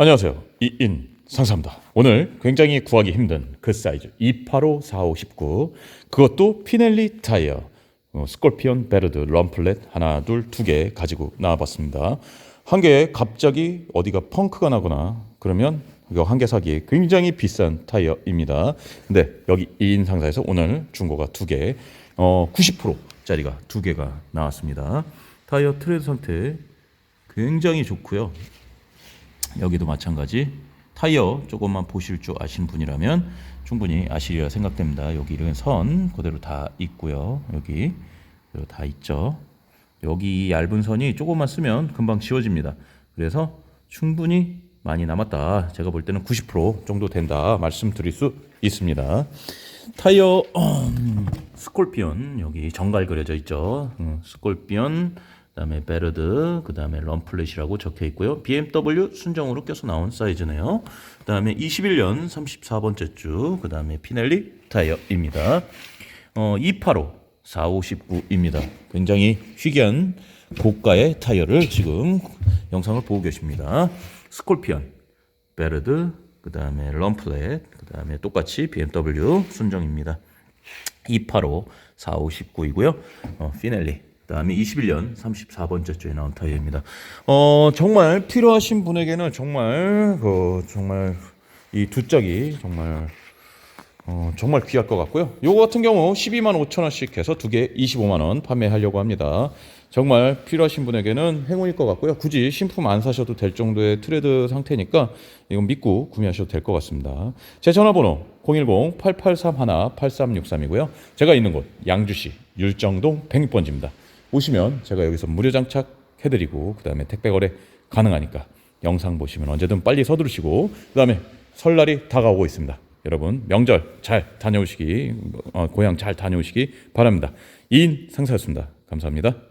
안녕하세요. 이인 상사입니다. 오늘 굉장히 구하기 힘든 그 사이즈 285 4519 그것도 피넬리 타이어 어, 스콜피온 베르드 럼플렛 하나 둘 두 개 가지고 나와봤습니다. 한 개에 갑자기 어디가 펑크가 나거나 그러면 이거 한 개 사기에 굉장히 비싼 타이어입니다. 근데 여기 이인 상사에서 오늘 중고가 두 개, 어, 90%짜리가 두 개가 나왔습니다. 타이어 트레드 상태 굉장히 좋고요. 여기도 마찬가지 타이어 조금만 보실 줄 아시는 분이라면 충분히 아시리라 생각됩니다. 여기 이런 선 그대로 다 있고요. 여기 다 있죠. 여기 이 얇은 선이 조금만 쓰면 금방 지워집니다. 그래서 충분히 많이 남았다. 제가 볼 때는 90% 정도 된다 말씀드릴 수 있습니다. 타이어 음, 스콜피온 여기 정갈 그려져 있죠. 음, 스콜피온 그다음에 베르드 그다음에 럼플렛이라고 적혀 있고요. BMW 순정으로 껴서 나온 사이즈네요. 그다음에 21년 34번째 주 그다음에 피넬리 타이어입니다. 어, 285 4519입니다. 굉장히 희귀한 고가의 타이어를 지금 영상을 보고 계십니다. 스콜피온 베르드 그 다음에 럼플렛 그 다음에 똑같이 BMW 순정입니다. 285 4519이고요. 어, 피넬리 그 다음에 21년 34번째 주에 나온 타이어입니다. 어, 정말 필요하신 분에게는 정말 그 정말 이 두 짝이 정말 어, 정말 귀할 것 같고요. 요거 같은 경우 12만 5천 원씩 해서 두 개 25만 원 판매하려고 합니다. 정말 필요하신 분에게는 행운일 것 같고요. 굳이 신품 안 사셔도 될 정도의 트레드 상태니까 이건 믿고 구매하셔도 될 것 같습니다. 제 전화번호 010-8831-8363이고요. 제가 있는 곳 양주시 율정동 106번지입니다. 오시면 제가 여기서 무료 장착 해드리고 그 다음에 택배 거래 가능하니까 영상 보시면 언제든 빨리 서두르시고 그 다음에 설날이 다가오고 있습니다. 여러분 명절 잘 다녀오시기 어, 고향 잘 다녀오시기 바랍니다. 이인 상사였습니다. 감사합니다.